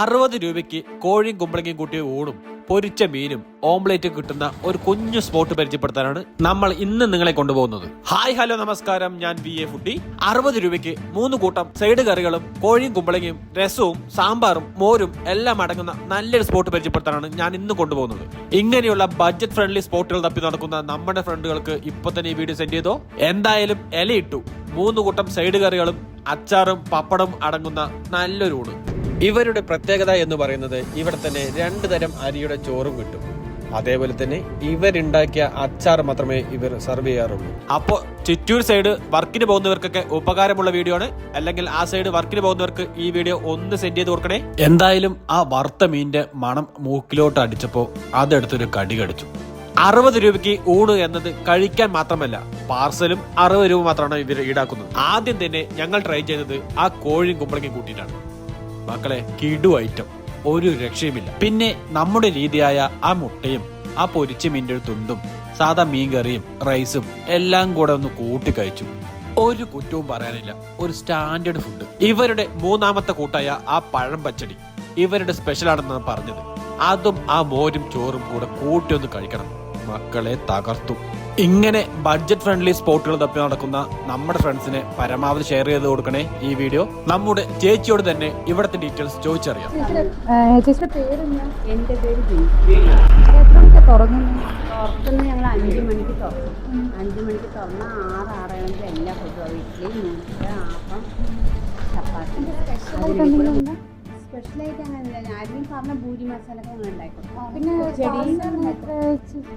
അറുപത് രൂപയ്ക്ക് കോഴിയും കുമ്പളങ്ങയും കൂട്ടിയ ഊണും പൊരിച്ച മീനും ഓംലേറ്റും കിട്ടുന്ന ഒരു കുഞ്ഞു സ്പോട്ട് പരിചയപ്പെടുത്താനാണ് നമ്മൾ ഇന്ന് നിങ്ങളെ കൊണ്ടുപോകുന്നത്. ഹായ് ഹലോ നമസ്കാരം. ഞാൻ വി എ ഫുഡി. അറുപത് രൂപയ്ക്ക് മൂന്ന് കൂട്ടം സൈഡ് കറികളും കോഴിയും കുമ്പളങ്ങയും രസവും സാമ്പാറും മോരും എല്ലാം അടങ്ങുന്ന നല്ലൊരു സ്പോട്ട് പരിചയപ്പെടുത്താനാണ് ഞാൻ ഇന്ന് കൊണ്ടുപോകുന്നത്. ഇങ്ങനെയുള്ള ബഡ്ജറ്റ് ഫ്രണ്ട്ലി സ്പോട്ടുകൾ തപ്പി നടക്കുന്ന നമ്മുടെ ഫ്രണ്ടുകൾക്ക് ഇപ്പൊ തന്നെ ഈ വീഡിയോ സെൻഡ് ചെയ്തോ? എന്തായാലും ഇലയിട്ടു മൂന്ന് കൂട്ടം സൈഡ് കറികളും അച്ചാറും പപ്പടം അടങ്ങുന്ന നല്ലൊരു ഊണ്. ഇവരുടെ പ്രത്യേകത എന്ന് പറയുന്നത് ഇവിടെ തന്നെ രണ്ട് തരം അരിയുടെ ചോറും കിട്ടും. അതേപോലെ തന്നെ ഇവരുണ്ടാക്കിയ അച്ചാർ മാത്രമേ ഇവർ സെർവ് ചെയ്യാറുള്ളൂ. അപ്പോൾ ചിറ്റൂർ സൈഡ് വർക്കിന് പോകുന്നവർക്കൊക്കെ ഉപകാരമുള്ള വീഡിയോ ആണ്. അല്ലെങ്കിൽ ആ സൈഡ് വർക്കിന് പോകുന്നവർക്ക് ഈ വീഡിയോ ഒന്ന് സെൻഡ് ചെയ്ത് കൊടുക്കണേ. എന്തായാലും ആ വറുത്ത മീനിന്റെ മണം മൂക്കിലോട്ട് അടിച്ചപ്പോൾ അതെടുത്തൊരു കടി കടിച്ചു. അറുപത് രൂപയ്ക്ക് ഊണ് എന്നത് കഴിക്കാൻ മാത്രമല്ല പാർസലും അറുപത് രൂപ മാത്രമാണ് ഇവർ ഈടാക്കുന്നത്. ആദ്യം തന്നെ ഞങ്ങൾ ട്രൈ ചെയ്തത് ആ കോഴിയും കുമ്പളങ്ങയും കൂട്ടിയിട്ടാണ്. മക്കളെ കിടു ഐറ്റം. ഒരു രക്ഷയുമില്ല. പിന്നെ നമ്മുടെ രീതിയായ ആ മുട്ടയും ആ പൊരിച്ച മീന്റെ തുണ്ടും സാധാ മീൻ കറിയും റൈസും എല്ലാം കൂടെ ഒന്ന് കൂട്ടി കഴിച്ചു. ഒരു കുറ്റവും പറയാനില്ല. ഒരു സ്റ്റാൻഡേർഡ് ഫുഡ് ഇവരുടെ മൂന്നാമത്തെ കൂട്ടായ ആ പഴം പച്ചടി ഇവരുടെ സ്പെഷ്യൽ ആണെന്നാണ് പറഞ്ഞത്. അതും ആ മോരും ചോറും കൂടെ കൂട്ടി ഒന്ന് കഴിക്കണം. മക്കളെ തകർത്തു. ഇങ്ങനെ ബഡ്ജറ്റ് ഫ്രണ്ട്ലി സ്പോട്ടുകൾ തപ്പി നടക്കുന്ന നമ്മുടെ ഫ്രണ്ട്സിന് പരമാവധി ഷെയർ ചെയ്ത് കൊടുക്കണേ ഈ വീഡിയോ നമ്മുടെ ചേച്ചിയോട് തന്നെ ഇവിടുത്തെ ഡീറ്റെയിൽസ് ചോദിച്ചറിയാം. ചേച്ചിയുടെ പേര് എന്റെ പേര് മണിക്ക് ഞങ്ങൾ അഞ്ച് മണിക്ക് തുറക്കും അഞ്ച് മണിക്ക് തുറന്നാൽ ആറ് ആറേഴഞ്ച് എല്ലാ ഫുഡും ഇഡ്ഡലി നൂറ്റ് ആപ്പം ചപ്പാത്തി സ്പെഷ്യലായിട്ട് അങ്ങനെ ആരെങ്കിലും പറഞ്ഞ ഭൂരി മസാല ഉണ്ടായിക്കോട്ടെ പിന്നെ ചെടി?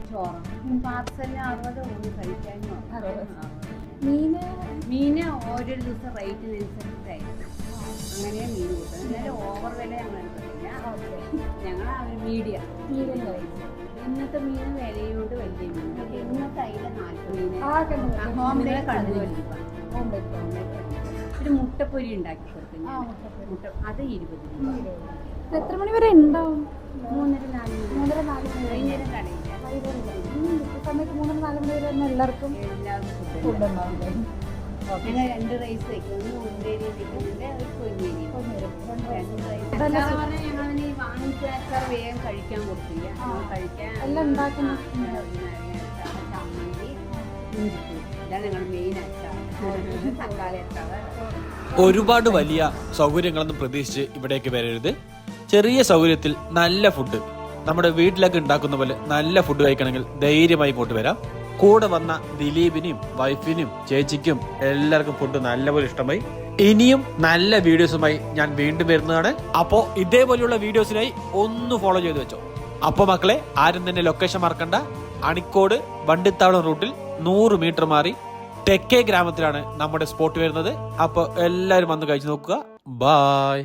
ചോറ് പാർസലിന് അറുപത് ഊണ് കഴിക്കാനും അറുപത്. മീന്? മീന് ഓരോ ദിവസം റേറ്റിനനുസരിച്ചായിരിക്കും അങ്ങനെ മീൻ കൂട്ടും എന്നാലും ഓവർ വില ഞങ്ങൾ മീഡിയം. ഇന്നത്തെ മീൻ വിലയോട് വലിയ മീൻ. ഇന്നത്തെ അതിലെ നാൽപ്പത് മീൻ കണ്ടു. ഹോംലേ കണ്ടു. ഓംലെറ്റ്. ഒരു മുട്ടപ്പൊരി ഉണ്ടാക്കി കൊടുക്കും ഞാൻ. മുട്ട അത് ഇരുപത് രൂപ. എത്ര മണി വരെ ഉണ്ടാവും? മൂന്നര നാല് മൂന്നര നാല് വൈകുന്നേരം കടയില്ല സമയത്ത് മൂന്നര നാല് മണി വരെ എല്ലാവർക്കും എല്ലാവർക്കും ഫുഡ് ഞങ്ങൾ രണ്ട് റൈസ് ഒന്ന് ഉണ്ടേരി ഒരു പൊന്നേരി രണ്ട് റൈസ്. വേഗം കഴിക്കാൻ കൊടുക്കില്ല. ഞങ്ങൾ കഴിക്കാൻ എല്ലാം ഉണ്ടാക്കുന്ന ചമ്മന്തി ഇഞ്ചിപ്പൂ ഇതാണ് ഞങ്ങളുടെ മെയിൻ അച്ചാർ ഒരുപാട് വലിയ സൗകര്യങ്ങളൊന്നും പ്രതീക്ഷിച്ച് ഇവിടേക്ക് വരരുത്. ചെറിയ സൗകര്യത്തിൽ നല്ല ഫുഡ് നമ്മുടെ വീട്ടിലൊക്കെ ഉണ്ടാക്കുന്ന പോലെ നല്ല ഫുഡ് കഴിക്കണമെങ്കിൽ ധൈര്യമായി ഇങ്ങോട്ട് വരാം. കൂടെ വന്ന ദിലീപിനും വൈഫിനും ചേച്ചിക്കും എല്ലാവർക്കും ഫുഡ് നല്ലപോലെ ഇഷ്ടമായി. ഇനിയും നല്ല വീഡിയോസുമായി ഞാൻ വീണ്ടും വരുന്നതാണ്. അപ്പോൾ ഇതേപോലെയുള്ള വീഡിയോസിനായി ഒന്ന് ഫോളോ ചെയ്ത് വെച്ചോ. അപ്പൊ മക്കളെ ആരും തന്നെ ലൊക്കേഷൻ മറക്കണ്ട. അണിക്കോട് വണ്ടിത്താവളം റൂട്ടിൽ നൂറ് മീറ്റർ മാറി തെക്കേ ഗ്രാമത്തിലാണ് നമ്മുടെ സ്പോട്ട് വരുന്നത്. അപ്പോൾ എല്ലാവരും വന്ന് കഴിച്ചു നോക്കുക. ബായ്